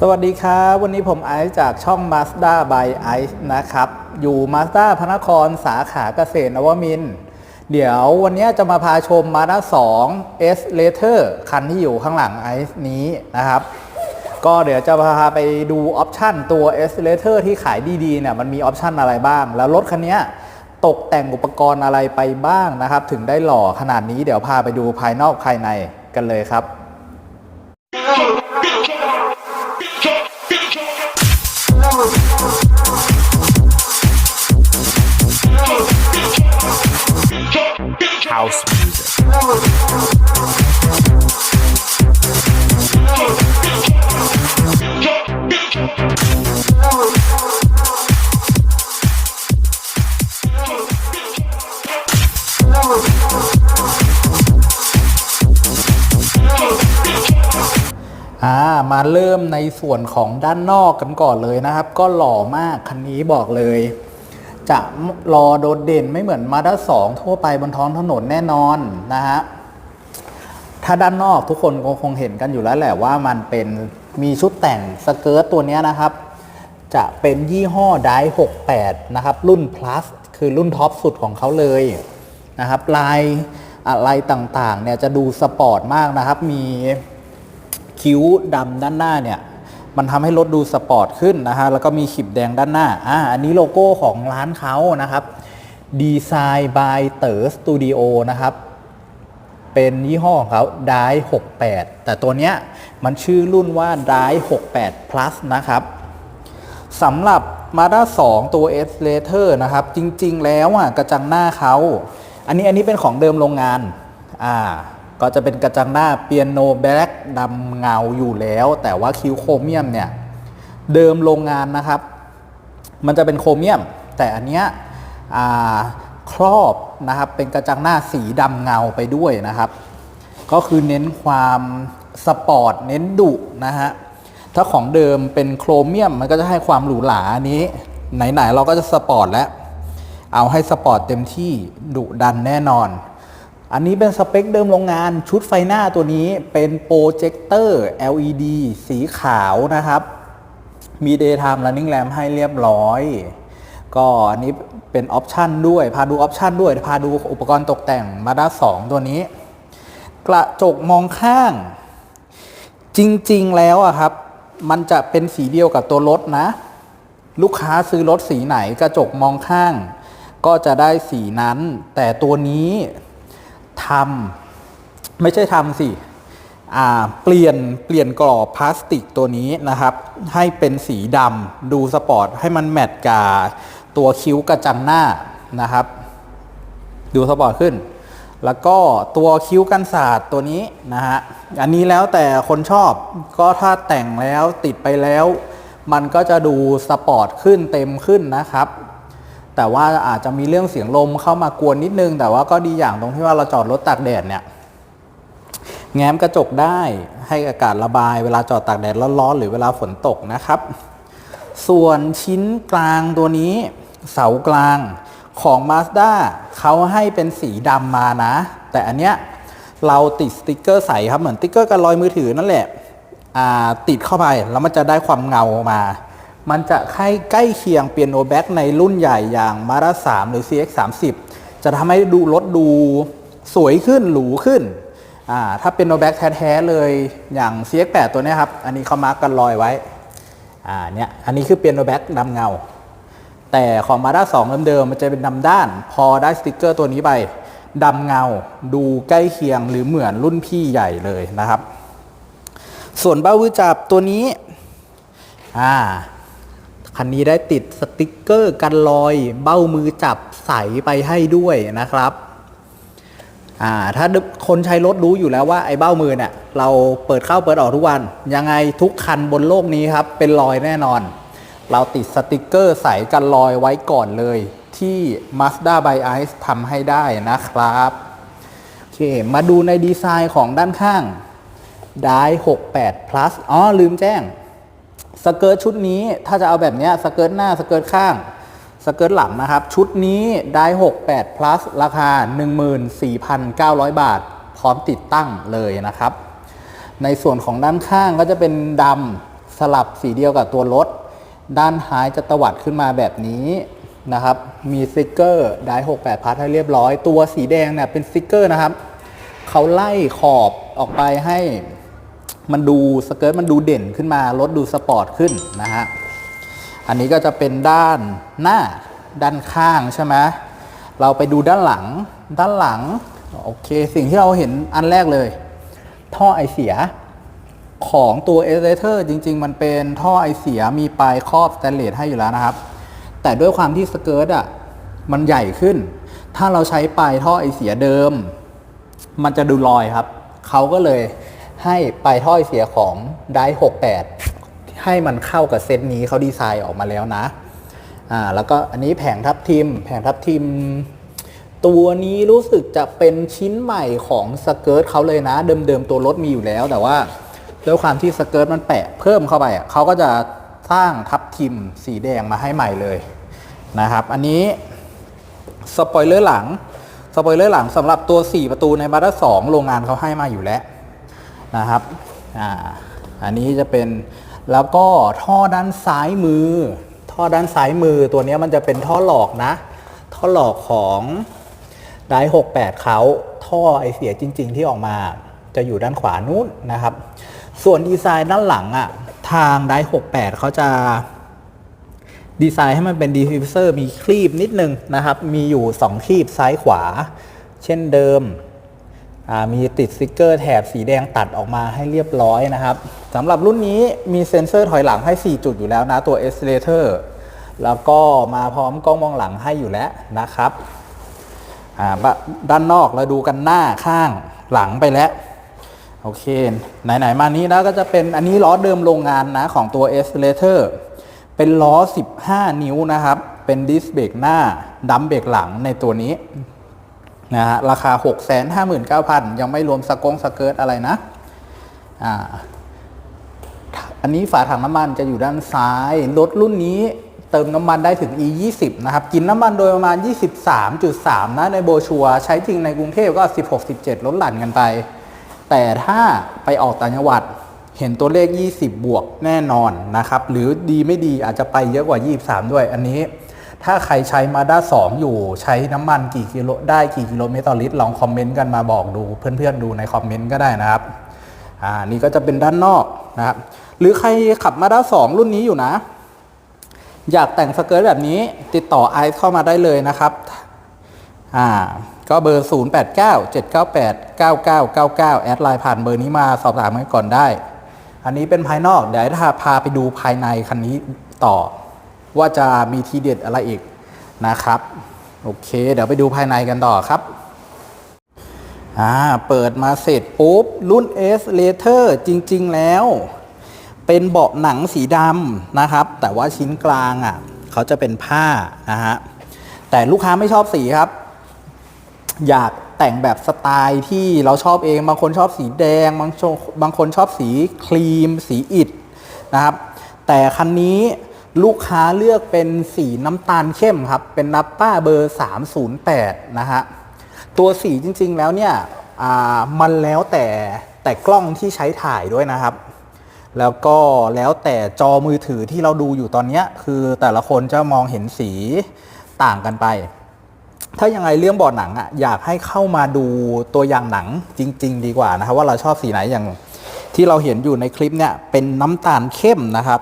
สวัสดีครับ วันนี้ผมไอซ์จากช่อง Mazda by Ice นะครับ อยู่ Mazda พระนครสาขาเกษตรนวมิน เดี๋ยววันนี้จะมาพาชม Mazda 2 S Later คันที่อยู่ข้างหลังไอซ์นี้นะครับ ก็เดี๋ยวจะพาไปดูออปชันตัว S Later ที่ขายดีๆเนี่ยมันมีออปชันอะไรบ้าง แล้วรถคันนี้ตกแต่งอุปกรณ์อะไรไปบ้างนะครับ ถึงได้หล่อขนาดนี้เดี๋ยวพาไปดูภายนอกภายในกันเลยครับ house music. อ่ามาเริ่มในส่วนของด้านนอกกันก่อนเลยนะครับ ก็หล่อมากคันนี้บอกเลย จะรอโดดเด่นไม่เหมือนมาด้าสองทั่วไปบนท้องถนนแน่นอนนะฮะถ้าด้านนอกทุกคนคงเห็นกันอยู่แล้วแหละว่ามันเป็นมีชุดแต่งสเกิร์ตตัวนี้นะครับ จะเป็นยี่ห้อได68 นะครับ รุ่น plus คือรุ่นท็อปสุดของเขาเลยนะครับ ลายอะไรต่างๆเนี่ยจะดูสปอร์ตมากนะครับ มีคิ้วดำด้านหน้าเนี่ย มันทำให้รถดูสปอร์ตขึ้นนะฮะแล้วก็มีขีบแดงด้านหน้าอ่าอันนี้โลโก้ของร้านเขานะครับดีไซน์บายเต๋อสตูดิโอนะครับ เป็นยี่ห้อของเขาได้68 แต่ตัวเนี้ยมันชื่อรุ่นว่าได้68 plus นะครับสำหรับ Mazda 2 ตัว S Later นะครับ จริง ๆ แล้วอะกระจังหน้าเขา อันนี้อันนี้เป็นของเดิมโรงงานอ่า ก็จะเป็นกระจังหน้าเปียโนแบล็กดำเงาอยู่แล้ว แต่ว่าคิวโครเมียมเนี่ยเดิมโรงงานนะครับ มันจะเป็นโครเมียม แต่อันเนี้ยครอบนะครับเป็นกระจังหน้าสีดำเงาไปด้วยนะครับ ก็คือเน้นความสปอร์ตเน้นดุนะฮะถ้าของเดิมเป็นโครเมียมมันก็จะให้ความหรูหราอันนี้ ไหนๆเราก็จะสปอร์ตแล้ว เอาให้สปอร์ตเต็มที่ดุดันแน่นอน อันนี้เป็นสเปคเดิมโรงงานชุดไฟหน้าตัวนี้เป็นโปรเจคเตอร์ LED สีขาวนะครับ มี Daytime Running Lamp ให้เรียบร้อย ก็อันนี้เป็นออปชันด้วย พาดูออปชันด้วย พาดูอุปกรณ์ตกแต่งมาด้า2ตัวนี้ กระจกมองข้าง จริงๆแล้วอะครับ มันจะเป็นสีเดียวกับตัวรถนะ ลูกค้าซื้อรถสีไหนกระจกมองข้าง ก็จะได้สีนั้น แต่ตัวนี้ ทำไม่ใช่ทำสิเปลี่ยนเปลี่ยนกรอบพลาสติกตัวนี้นะครับ ให้เป็นสีดำดูสปอร์ตให้มันแมทกับตัวคิ้วกระจังหน้านะครับ ดูสปอร์ตขึ้น แล้วก็ตัวคิ้วกันศาสตร์ตัวนี้นะฮะอันนี้แล้วแต่คนชอบก็ถ้าแต่งแล้วติดไปแล้ว มันก็จะดูสปอร์ตขึ้นเต็มขึ้นนะครับ แต่ว่าอาจจะมีเรื่องเสียงลมเข้ามากวนนิดนึง แต่ว่าก็ดีอย่างตรงที่ว่าเราจอดรถตากแดดเนี่ยแง้มกระจกได้ให้อากาศระบาย เวลาจอดตากแดดร้อนๆหรือเวลาฝนตกนะครับ ส่วนชิ้นกลางตัวนี้เสากลางของ Mazda เขาให้เป็นสีดำมานะ แต่อันเนี้ยเราติดสติกเกอร์ใสครับเหมือนสติกเกอร์กันรอยมือถือนั่นแหละติดเข้าไปแล้วมันจะได้ความเงามา มันจะใกล้ใกล้เคียงเปียโนแบ็กในรุ่นใหญ่อย่าง Mazda 3หรือ CX 30จะทำให้ดูรถดูสวยขึ้นหรูขึ้น ถ้าเป็นโนแบ็กแท้ๆเลยอย่าง CX 8ตัวนี้ครับ อันนี้เขามาร์กกันรอยไว้ อ่าเนี่ย อันนี้คือเปียโนแบ็กดำเงา แต่ของมาด้า2เดิมๆมันจะเป็นดำด้าน พอได้สติกเกอร์ตัวนี้ไปดำเงา ดูใกล้เคียงหรือเหมือนรุ่นพี่ใหญ่เลยนะครับ ส่วนเบ้ามือจับตัวนี้ อ่า คันนี้ได้ติดสติกเกอร์กันรอย เบ้ามือจับใสไปให้ด้วยนะครับอ่าถ้าคนใช้รถรู้อยู่แล้วว่าไอ้เบ้ามือเนี่ยเราเปิดเข้าเปิดออกทุกวัน ยังไงทุกคันบนโลกนี้ครับ เป็นรอยแน่นอน เราติดสติกเกอร์ใสกันรอยไว้ก่อนเลย ที่ Mazda by Ice ทำให้ได้นะครับโอเคมาดูในดีไซน์ของด้านข้างได้68 plus อ๋อลืมแจ้ง สเกิร์ตชุดนี้ถ้าจะเอาแบบเนี้ยสเกิร์ตหน้าสเกิร์ตข้างสเกิร์ตหลังนะครับ ชุดนี้ได้68 plus ราคา 14,900 บาท พร้อมติดตั้งเลยนะครับ ในส่วนของด้านข้างก็จะเป็นดำสลับสีเดียวกับตัวรถ ด้านท้ายจะตวัดขึ้นมาแบบนี้นะครับ มีสติกเกอร์ได้68พัทให้เรียบร้อย ตัวสีแดงเนี่ยเป็นสติกเกอร์นะครับ เขาไล่ขอบออกไปให้ มันดูสเกิร์ตมันดูเด่นขึ้นมารถดูสปอร์ตขึ้นนะฮะอันนี้ก็จะเป็นด้านหน้าด้านข้างใช่ไหมเราไปดูด้านหลังด้านหลังโอเค สิ่งที่เราเห็นอันแรกเลย ท่อไอเสียของตัวเอเลเตอร์จริง ๆ มันเป็นท่อไอเสียมีปลายครอบสแตนเลสให้อยู่แล้วนะครับ แต่ด้วยความที่สเกิร์ตอะมันใหญ่ขึ้น ถ้าเราใช้ปลายท่อไอเสียเดิม มันจะดูลอยครับ เขาก็เลย ให้ปลายท่อเสียของได้68 ให้มันเข้ากับเซตนี้เขาดีไซน์ออกมาแล้วนะอ่าแล้วก็อันนี้แผงทับทิม แผงทับทิม ตัวนี้รู้สึกจะเป็นชิ้นใหม่ของสเกิร์ตเขาเลยนะ เดิมๆตัวรถมีอยู่แล้ว แต่ว่าด้วยความที่สเกิร์ตมันแปะเพิ่มเข้าไปเขาก็จะสร้างทับทิมสีแดงมาให้ใหม่เลยนะครับ อันนี้สปอยเลอร์หลังสปอยเลอร์หลังสำหรับตัว 4 ประตูในมาด้า2โรงงานเขาให้มาอยู่แล้ว นะครับอ่าอันนี้จะเป็นแล้วก็ท่อด้านซ้ายมือ ท่อด้านซ้ายมือตัวนี้มันจะเป็นท่อหลอกนะ ท่อหลอกของได68เขาท่อไอเสียจริง ๆ ที่ออกมาจะอยู่ด้านขวานู้นนะครับ ส่วนดีไซน์ด้านหลังอะ่ะทางได68เขาจะดีไซน์ให้มันเป็นดีฟิวเซอร์มีคลีบนิดนึงนะครับ มีอยู่ 2 คลีบซ้ายขวา เช่นเดิม มีติดสติกเกอร์แถบสีแดงตัดออกมาให้เรียบร้อยนะครับสำหรับรุ่นนี้มีเซ็นเซอร์ถอยหลังให้ 4 จุดอยู่แล้วนะตัว s อ a t o r แล้วก็มาพร้อมกล้องมองหลังให้อยู่แล้วนะครับด้านนอกเราดูกันหน้าข้างหลังไปแล้วโอเค ไหน ๆ มานี้แล้วก็จะเป็นอันนี้ล้อเดิมโรงงานนะของตัว e s c a l a t o r เป็นล้อ 15 นิ้วนะครับ เป็นดิสเบรกหน้าดัมเบรกหลังในตัวนี้ นะฮะราคา 659,000 ยังไม่รวมสกงสเกิร์ตอะไรนะอ่าอันนี้ฝาถังน้ำมันจะอยู่ด้านซ้าย รถรุ่นนี้เติมน้ำมันได้ถึง e 2 0นะครับ กินน้ำมันโดยประมาณ 23.3 นะ ในโบชัว ใช้จริงในกรุงเทพก็ 16-17 ลดหลั่นกันไป แต่ถ้าไปออกต่างจังหวัดเห็นตัวเลข 20 บวกแน่นอนนะครับ หรือดีไม่ดีอาจจะไปเยอะกว่า 23 ด้วย อันนี้ ถ้าใครใช้มาด้า2อยู่ใช้น้ำมันกี่กิโลได้กี่กิโลเมตรต่อลิตรลองคอมเมนต์กันมาบอกดู เพื่อนๆดูในคอมเมนต์ก็ได้นะครับอ่านี่ก็จะเป็นด้านนอกนะครับหรือใครขับมาด้า2รุ่นนี้อยู่นะ อยากแต่งสเกิร์ตแบบนี้ติดต่อไอซ์เข้ามาได้เลยนะครับอ่าก็เบอร์ 0 8 9 7 9 8 9 9 9 9 แอดไลน์ผ่านเบอร์นี้มาสอบถามกันก่อนได้ อันนี้เป็นภายนอกเดี๋ยวถ้าพาไปดูภายในคันนี้ต่อ ว่าจะมีทีเด็ดอะไรอีกนะครับ โอเค เดี๋ยวไปดูภายในกันต่อครับอ่าเปิดมาเสร็จปุ๊บ รุ่น S Later จริง ๆ แล้ว เป็นเบาะหนังสีดำนะครับ แต่ว่าชิ้นกลางอะเขาจะเป็นผ้านะฮะแต่ลูกค้าไม่ชอบสีครับ อยากแต่งแบบสไตล์ที่เราชอบเองบางคนชอบสีแดง บางบางคนชอบสีครีม สีอิฐนะครับ แต่คันนี้ ลูกค้าเลือกเป็นสีน้ำตาลเข้มครับ เป็นนับป้าเบอร์ 308 นะฮะ ตัวสีจริงๆแล้วเนี่ยมันแล้วแต่แต่กล้องที่ใช้ถ่ายด้วยนะครับ แล้วก็แล้วแต่จอมือถือที่เราดูอยู่ตอนนี้คือแต่ละคนจะมองเห็นสีต่างกันไป ถ้ายังไงเรื่องบอร์ดหนังอะอยากให้เข้ามาดูตัวอย่างหนังจริง ๆ ดีกว่านะครับว่าเราชอบสีไหนอย่างที่เราเห็นอยู่ในคลิปเนี่ยเป็นน้ำตาลเข้มนะครับ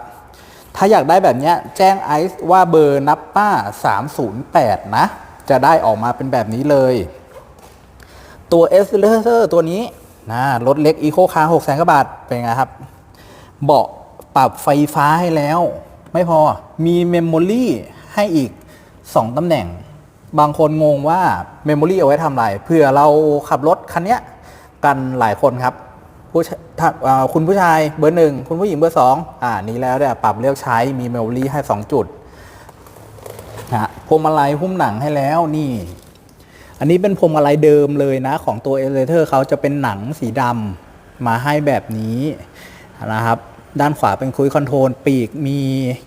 ถ้าอยากได้แบบเนี้ยแจ้งไอซ์ว่าเบอร์นับป้า 308 นะ จะได้ออกมาเป็นแบบนี้เลย ตัว s อ s ตัวนี้นะรถเล็ก Eco Car 6แสนกว่าบาท เป็นไงครับ เบาะปรับไฟฟ้าให้แล้ว ไม่พอมีเมมโมรีให้อีก 2 ตำแหน่ง บางคนงงว่าเมมโมรีเอาไว้ทำอะไรเผื่อเราขับรถคันเนี้ยกันหลายคนครับ ผู้ถ้าคุณผู้ชายเบอร์หนึ่งคุณผู้หญิงเบอร์สองอ่านี้แล้วเนี่ยปรับเลือกใช้มีเมมโมรีให้ 2 จุดนะฮะพวงมาลัยหุ้มหนังให้แล้วนี่ อันนี้เป็นพวงมาลัยเดิมเลยนะ ของตัวเอเลเตอร์เขาจะเป็นหนังสีดำมาให้แบบนี้นะครับ ด้านขวาเป็นคุยคอนโทรลปีกมี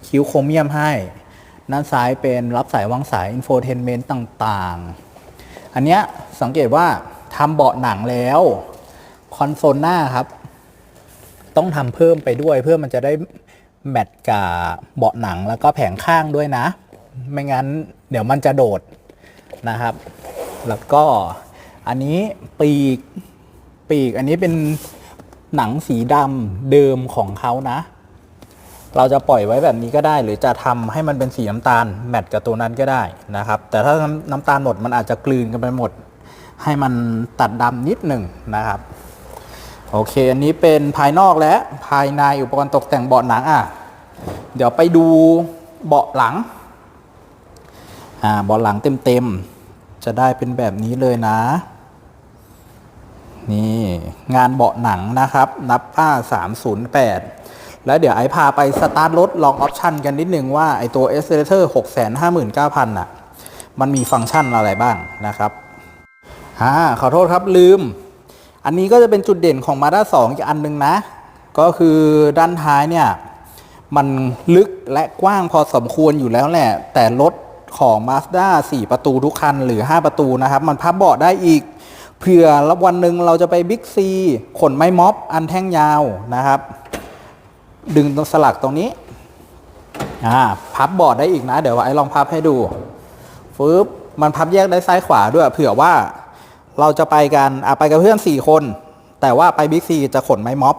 คิ้วโครเมียมให้ ด้านซ้ายเป็นรับสายวางสายอินโฟเทนเมนต์ต่างๆ อันเนี้ยสังเกตว่าทำเบาะหนังแล้ว คอนโซลหน้าครับ ต้องทำเพิ่มไปด้วยเพื่อมันจะได้แมทกับเบาะหนังแล้วก็แผงข้างด้วยนะ ไม่งั้นเดี๋ยวมันจะโดดนะครับ แล้วก็อันนี้ปีกปีกอันนี้เป็นหนังสีดำเดิมของเขานะ เราจะปล่อยไว้แบบนี้ก็ได้ หรือจะทำให้มันเป็นสีน้ำตาลแมทกับตัวนั้นก็ได้นะครับ แต่ถ้าน้ำน้ำตาลหมดมันอาจจะกลืนกันไปหมด ให้มันตัดดำนิดหนึ่งนะครับ โอเค อันนี้เป็นภายนอกและภายในอุปกรณ์ตกแต่งเบาะหนังอะ เดี๋ยวไปดูเบาะหลัง อ่า เบาะหลังเต็มๆ จะได้เป็นแบบนี้เลยนะ นี่งานเบาะหนังนะครับ นับป้า308 แล้วเดี๋ยวไอพาไปสตาร์ทรถลองออปชันกันนิดนึงว่าไอตัว a c c e l e r a t o r 659,000อะ มันมีฟังก์ชันอะไรบ้างนะครับ อ่า ขอโทษครับลืม อันนี้ก็จะเป็นจุดเด่นของ Mazda 2อีกอันหนึงนะ ก็คือด้านท้ายเนี่ยมันลึกและกว้างพอสมควรอยู่แล้วแหละ แต่รถของ Mazda 4 ประตูทุกคันหรือ 5 ประตูนะครับ มันพับเบาะได้อีกเผื่อรับวันหนึ่งเราจะไปบิ๊กซีขนไม้ม็อบอันแท่งยาวนะครับ ดึงตรงสลักตรงนี้อ่าพับเบาะได้อีกนะ เดี๋ยวไอ้ลองพับให้ดูฟึบมันพับแยกได้ซ้ายขวาด้วย เผื่อว่า เราจะไปกันอะไปกับเพื่อนสี่คน แต่ว่าไปบิ๊กซีจะขนไม้ม็อบ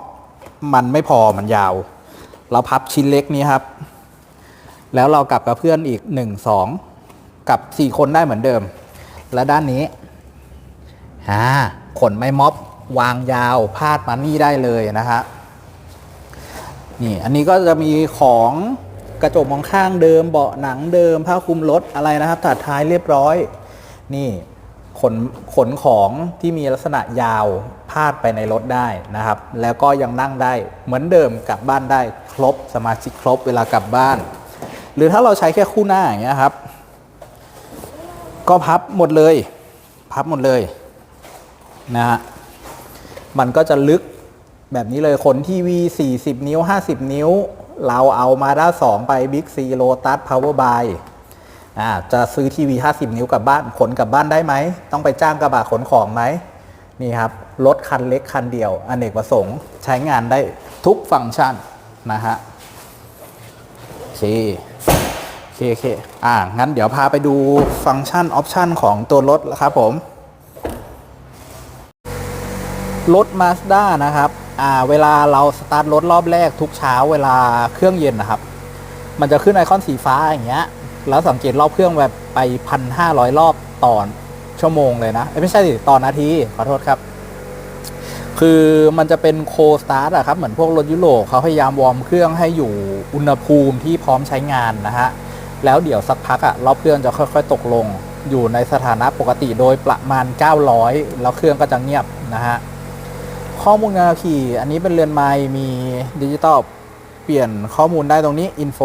มันไม่พอมันยาว เราพับชิ้นเล็กนี้ครับ แล้วเรากลับกับเพื่อนอีกหนึ่งสองกับสี่คนได้เหมือนเดิม และด้านนี้อ่าขนไม้ม็อบ วางยาวพาดมานี่ได้เลยนะฮะนี่อันนี้ก็จะมีของกระจกมองข้างเดิมเบาะหนังเดิมผ้าคลุมรถอะไรนะครับถัดท้ายเรียบร้อย นี่ ขนขนของที่มีลักษณะยาวพาดไปในรถได้นะครับ แล้วก็ยังนั่งได้เหมือนเดิมกลับบ้านได้ครบสมาชิกครบเวลากลับบ้าน หรือถ้าเราใช้แค่คู่หน้าอย่างเงี้ยครับ ก็พับหมดเลย พับหมดเลยนะฮะมันก็จะลึกแบบนี้เลยขนทีวี 40 นิ้ว 50 นิ้ว เราเอามาด้า2ไป Big C Lotus Power Buy อ่า จะซื้อทีวี 50 นิ้วกลับบ้านขนกลับบ้านได้ไหม ต้องไปจ้างกระบะขนของไหมนี่ครับรถคันเล็กคันเดียวอเนกประสงค์ใช้งานได้ทุกฟังก์ชันนะฮะโอเคโอเคโอเคอ่างั้นเดี๋ยวพาไปดูฟังก์ชันออปชันของตัวรถแล้วครับผมรถ Mazda นะครับ อ่า เวลาเราสตาร์ทรถรอบแรกทุกเช้าเวลาเครื่องเย็นนะครับ มันจะขึ้นไอคอนสีฟ้าอย่างเงี้ย แล้วสังเกตรอบเครื่องแบบไปพันห้าร้อยรอบต่อชั่วโมงเลยนะไม่ใช่สิต่อนาที ขอโทษครับ คือมันจะเป็นโคสตาร์ทอะครับ เหมือนพวกรถยุโรปเขาพยายามวอร์มเครื่องให้อยู่อุณหภูมิที่พร้อมใช้งานนะฮะ แล้วเดี๋ยวสักพักอะรอบเครื่องจะค่อย ๆ ตกลง อยู่ในสถานะปกติโดยประมาณ 900 แล้วเครื่องก็จะเงียบนะฮะข้อมูลการขับขี่อันนี้เป็นเรือนไม้มีดิจิตอล เปลี่ยนข้อมูลได้ตรงนี้อินโฟ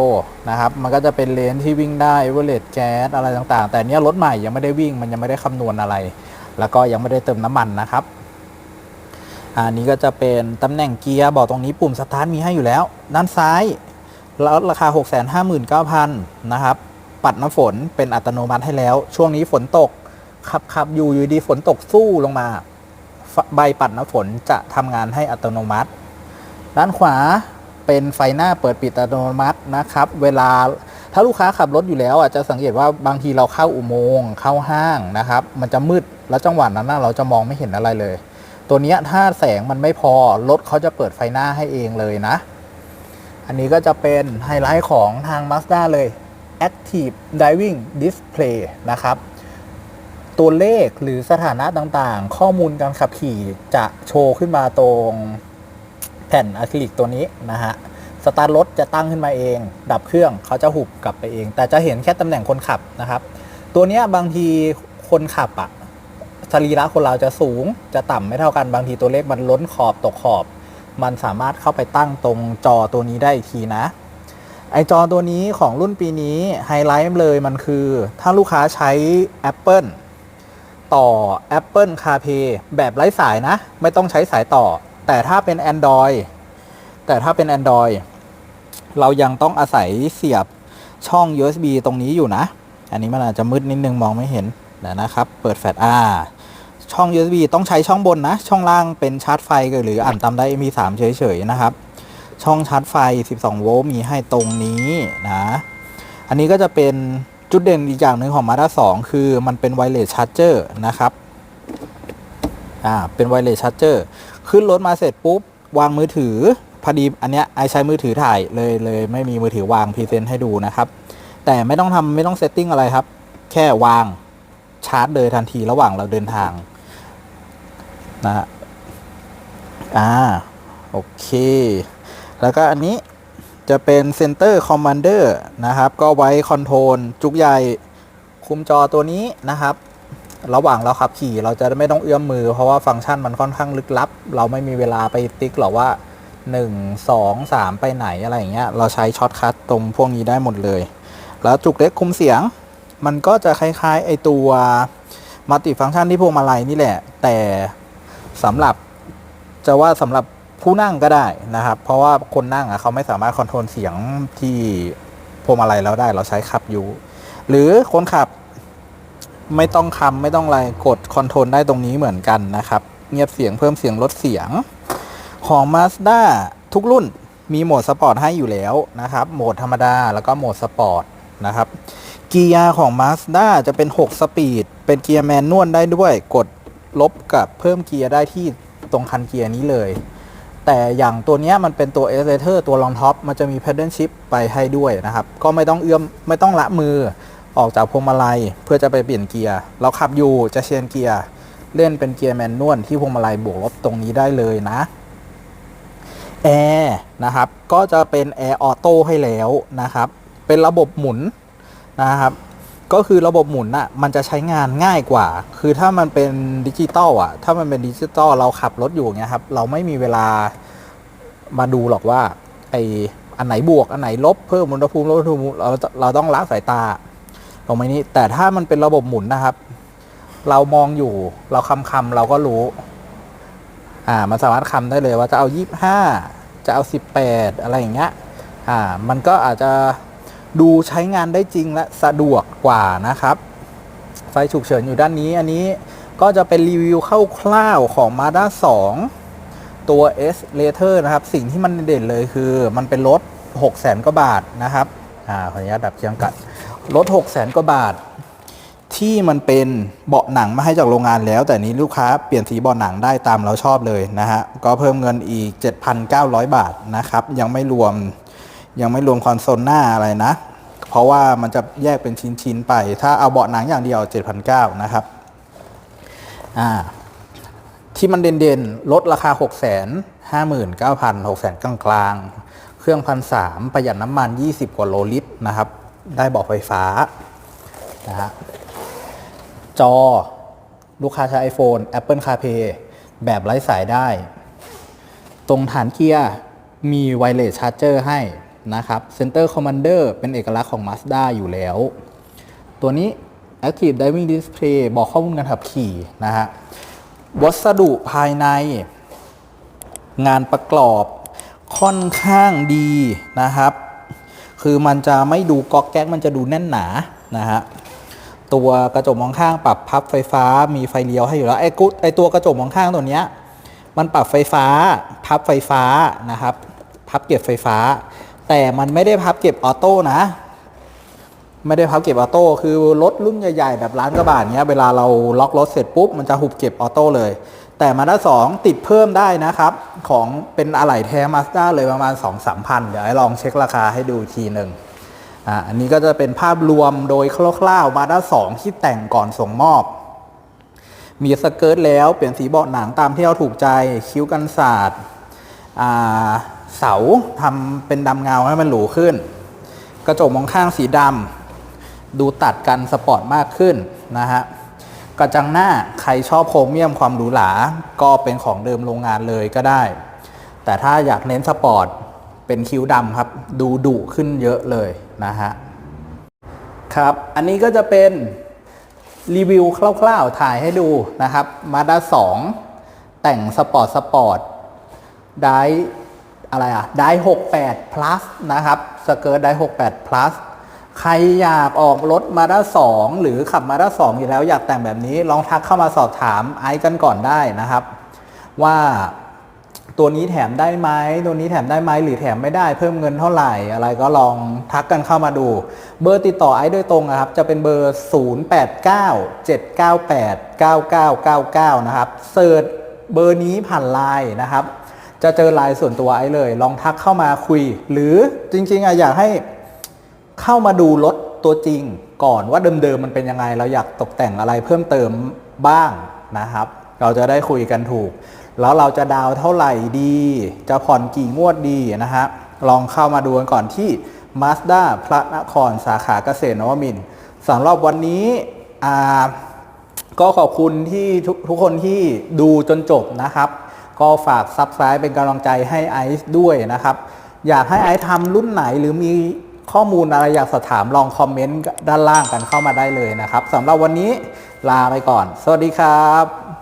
นะครับ มันก็จะเป็นเลนที่วิ่งได้เวอร์เลตแก๊สอะไรต่างๆ แต่เนี้ยรถใหม่ยังไม่ได้วิ่งมันยังไม่ได้คำนวณอะไร แล้วก็ยังไม่ได้เติมน้ำมันนะครับอันนี้ก็จะเป็นตำแหน่งเกียร์บอกตรงนี้ปุ่มสตาร์ทมีให้อยู่แล้ว ด้านซ้ายแล้วราคา 659,000 นะครับ ปัดน้ำฝนเป็นอัตโนมัติให้แล้ว ช่วงนี้ฝนตกขับขับอยู่อยู่ดีฝนตกสู้ลงมา ใบปัดน้ำฝนจะทำงานให้อัตโนมัติ ด้านขวา เป็นไฟหน้าเปิดปิดอัตโนมัตินะครับ เวลาถ้าลูกค้าขับรถอยู่แล้วอะจะสังเกตว่าบางทีเราเข้าอุโมงค์เข้าห้างนะครับ มันจะมืดแล้วจังหวะนั้นเราจะมองไม่เห็นอะไรเลย ตัวนี้ถ้าแสงมันไม่พอรถเขาจะเปิดไฟหน้าให้เองเลยนะ อันนี้ก็จะเป็นไฮไลท์ของทาง Mazda เลย Active Driving Display นะครับ ตัวเลขหรือสถานะต่างๆ ข้อมูลการขับขี่จะโชว์ขึ้นมาตรง แผ่นอะคริลิกตัวนี้นะฮะสตาร์ทรถจะตั้งขึ้นมาเอง ดับเครื่องเขาจะหุบกลับไปเอง แต่จะเห็นแค่ตำแหน่งคนขับนะครับ ตัวนี้บางทีคนขับอะสรีระคนเราจะสูงจะต่ำไม่เท่ากันบางทีตัวเลขมันล้นขอบตกขอบ มันสามารถเข้าไปตั้งตรงจอตัวนี้ได้อีกทีนะ ไอจอตัวนี้ของรุ่นปีนี้ไฮไลท์เลยมันคือ ถ้าลูกค้าใช้ Apple ต่อ Apple CarPlay แบบไร้สายนะ ไม่ต้องใช้สายต่อ แต่ถ้าเป็น Android แต่ถ้าเป็น Android เรายังต้องอาศัยเสียบช่อง USB ตรงนี้อยู่นะ อันนี้มันอาจจะมืดนิดนึงมองไม่เห็นนะครับ เปิดแฟลชอ่าช่อง USB ต้องใช้ช่องบนนะ ช่องล่างเป็นชาร์จไฟหรืออ่านตามได้มี3เฉยๆนะครับ ช่องชาร์จไฟ 12 โวลต์มีให้ตรงนี้นะ อันนี้ก็จะเป็นจุดเด่นอีกอย่างหนึ่งของ Mazda 2 คือมันเป็นไวเลสชาร์จเจอร์นะครับ อ่าเป็นไวเลสชาร์จเจอร์ขึ้นรถมาเสร็จปุ๊บ วางมือถือพอดีอันเนี้ยไอใช้มือถือถ่ายเลยเลยไม่มีมือถือวางพรีเซนต์ให้ดูนะครับ แต่ไม่ต้องทำไม่ต้องเซตติ้งอะไรครับ แค่วางชาร์จเลยทันทีระหว่างเราเดินทางนะฮะอ่าโอเค แล้วก็อันนี้จะเป็น Center Commander นะครับ ก็ไว้คอนโทรลจุกใหญ่ คุมจอตัวนี้นะครับ ระหว่างเราขับขี่เราจะไม่ต้องเอื้อมมือ เพราะว่าฟังก์ชันมันค่อนข้างลึกลับ เราไม่มีเวลาไปติ๊กหรอกว่า 1 2 3 ไปไหนอะไรอย่างเงี้ยเราใช้ช็อตคัทตรงพวกนี้ได้หมดเลย แล้วจุกเล็กคุมเสียง มันก็จะคล้ายๆไอตัวมัลติฟังก์ชันที่พวงมาลัยนี่แหละ แต่สำหรับจะว่าสำหรับผู้นั่งก็ได้นะครับ เพราะว่าคนนั่งอะเขาไม่สามารถคอนโทรลเสียงที่พวงมาลัยเราได้ เราใช้ขับอยู่ หรือคนขับ ไม่ต้องคำไม่ต้องอะไรกดคอนโทรลได้ตรงนี้เหมือนกันนะครับ เงียบเสียงเพิ่มเสียงลดเสียง ของ Mazda ทุกรุ่นมีโหมดสปอร์ตให้อยู่แล้วนะครับ โหมดธรรมดาแล้วก็โหมดสปอร์ตนะครับ เกียร์ของ Mazda จะเป็น 6 สปีด เป็นเกียร์แมนนวลได้ด้วย กดลบกับเพิ่มเกียร์ได้ที่ตรงคันเกียร์นี้เลย แต่อย่างตัวนี้มันเป็นตัว a อ c e ตัวรองท็อปมันจะมี Pedal Shift ไปให้ด้วยนะครับ ก็ไม่ต้องเอื้อมไม่ต้องละมือ ออกจากพวงมาลัยเพื่อจะไปเปลี่ยนเกียร์เราขับอยู่จะเชนเกียร์เล่นเป็นเกียร์แมนนวลที่พวงมาลัยบวกลบตรงนี้ได้เลยนะแอร์นะครับก็จะเป็นแอร์ออโต้ให้แล้วนะครับ เป็นระบบหมุนนะครับก็คือระบบหมุนอะมันจะใช้งานง่ายกว่า คือถ้ามันเป็นดิจิตอลอะถ้ามันเป็นดิจิตอลเราขับรถอยู่เงี้ยครับ เราไม่มีเวลามาดูหรอกว่าไออันไหนบวกอันไหนลบเพิ่มอุณหภูมิลดอุณหภูมิเราเราต้องละสายตา ตรงนี้แต่ถ้ามันเป็นระบบหมุนนะครับ เรามองอยู่เราคำคำเราก็รู้ อ่ามันสามารถคำได้เลยว่าจะเอา25จะเอา18อะไรอย่างเงี้ยอ่ามันก็อาจจะดูใช้งานได้จริงและสะดวกกว่านะครับ ไฟฉุกเฉินอยู่ด้านนี้อันนี้ก็จะเป็นรีวิวคร่าวๆของ Mazda 2 ตัว S Later นะครับ สิ่งที่มันเด่นเลยคือ มันเป็นรถ 6 0 0 0 0กว่าบาทนะครับ อ่า ขออนุญาตดับเครื่องกัด รถ6 0 0 0 0กว่าบาท ที่มันเป็นเบาะหนังมาให้จากโรงงานแล้ว แต่นี้ลูกค้าเปลี่ยนสีเบาะหนังได้ตามเราชอบเลยนะฮะ ก็เพิ่มเงินอีก 7,900 บาทนะครับ ยังไม่รวมยังไม่รวมคอนโซลหน้าอะไรนะ เพราะว่ามันจะแยกเป็นชิ้นๆไป ถ้าเอาเบาะหนังอย่างเดียว 7,900นะครับอ่าที่มันเด่นๆ ลดราคา 6 5 9 0 0 0 6 0 0 0กลางๆ เครื่องพันสามประหยัดน้ำมัน 20 กว่าโลลิตรนะครับ ได้บาะไฟฟ้านะฮะจอลูกค้าใช้ iPhone Apple CarPlay แบบไร้สายได้ ตรงฐานเกียร์มีไวเลสชาร์จเจอร์ให้นะครับ Center Commander เป็นเอกลักษณ์ของ Mazda อยู่แล้ว ตัวนี้ Active Driving Display บอกข้อมูลการขับขี่นะฮะวัสดุภายใน งานประกอบค่อนข้างดีนะครับ คือมันจะไม่ดูก๊อกแก๊กมันจะดูแน่นหนานะฮะตัวกระจกมองข้างปรับพับไฟฟ้ามีไฟเลี้ยวให้อยู่แล้วไอ้กุไอ้ตัวกระจกมองข้างตัวเนี้ยมันปรับไฟฟ้าพับไฟฟ้านะครับ พับเก็บไฟฟ้า แต่มันไม่ได้พับเก็บออโต้นะ ไม่ได้พับเก็บออโต้คือรถรุ่นใหญ่ ๆ แบบล้านกว่าบาทเนี้ยเวลาเราล็อกรถเสร็จปุ๊บมันจะหุบเก็บออโต้เลย แต่มาด้าสองติดเพิ่มได้นะครับ ของเป็นอะไหล่แท้มาสด้าเลยประมาณ 2 3พันเดี๋ยวให้ลองเช็คราคาให้ดูทีหนึ่งอ่าอันนี้ก็จะเป็นภาพรวมโดยคร่าวๆมาด้าสองที่แต่งก่อนส่งมอบ มีสเกิร์ตแล้วเปลี่ยนสีเบาะหนังตามที่เราถูกใจคิ้วกันศาสตร์อ่าเสาทำเป็นดำเงาให้มันหรูขึ้น กระจกมองข้างสีดำดูตัดกันสปอร์ตมากขึ้นนะฮะ กระจังหน้าใครชอบโครเมียมความหรูหรา ก็เป็นของเดิมโรงงานเลยก็ได้ แต่ถ้าอยากเน้นสปอร์ตเป็นคิ้วดำครับ ดูดุขึ้นเยอะเลยนะฮะครับ อันนี้ก็จะเป็นรีวิวคร่าวๆถ่ายให้ดูนะครับมาด้า2แต่งสปอร์ตสปอร์ตได้อะไรอะได้68 plus นะครับสเกิร์ตได้68 plus ใครอยากออกรถมาด้า2หรือขับมาด้า2อยู่แล้วอยากแต่งแบบนี้ ลองทักเข้ามาสอบถามไอซ์กันก่อนได้นะครับ ว่าตัวนี้แถมได้ไหมตัวนี้แถมได้ไหมหรือแถมไม่ได้เพิ่มเงินเท่าไหร่ อะไรก็ลองทักกันเข้ามาดู เบอร์ติดต่อไอ้โดยตรงนะครับ จะเป็นเบอร์ 0897989999 นะครับเสิร์ชเบอร์นี้ผ่านไลน์นะครับ จะเจอไลน์ส่วนตัวไอ้เลย ลองทักเข้ามาคุย หรือจริงๆอะอยากให้ เข้ามาดูรถตัวจริงก่อนว่าเดิมๆมันเป็นยังไง เราอยากตกแต่งอะไรเพิ่มเติมบ้างนะครับ เราจะได้คุยกันถูก แล้วเราจะดาวเท่าไหร่ดี จะผ่อนกี่งวดดีนะฮะลองเข้ามาดูกันก่อนที่ Mazda พระนครสาขาเกษตรนวมินทร์สำหรับวันนี้ก็ขอบคุณที่ทุกทุกคนที่ดูจนจบนะครับ ก็ฝากซับสไคร b ์เป็นกำลังใจให้ไอซ์ด้วยนะครับ อยากให้ไอซ์ทำรุ่นไหนหรือมี ข้อมูลอะไรอยากสอบถามลองคอมเมนต์ด้านล่างกันเข้ามาได้เลยนะครับสำหรับวันนี้ลาไปก่อน สวัสดีครับ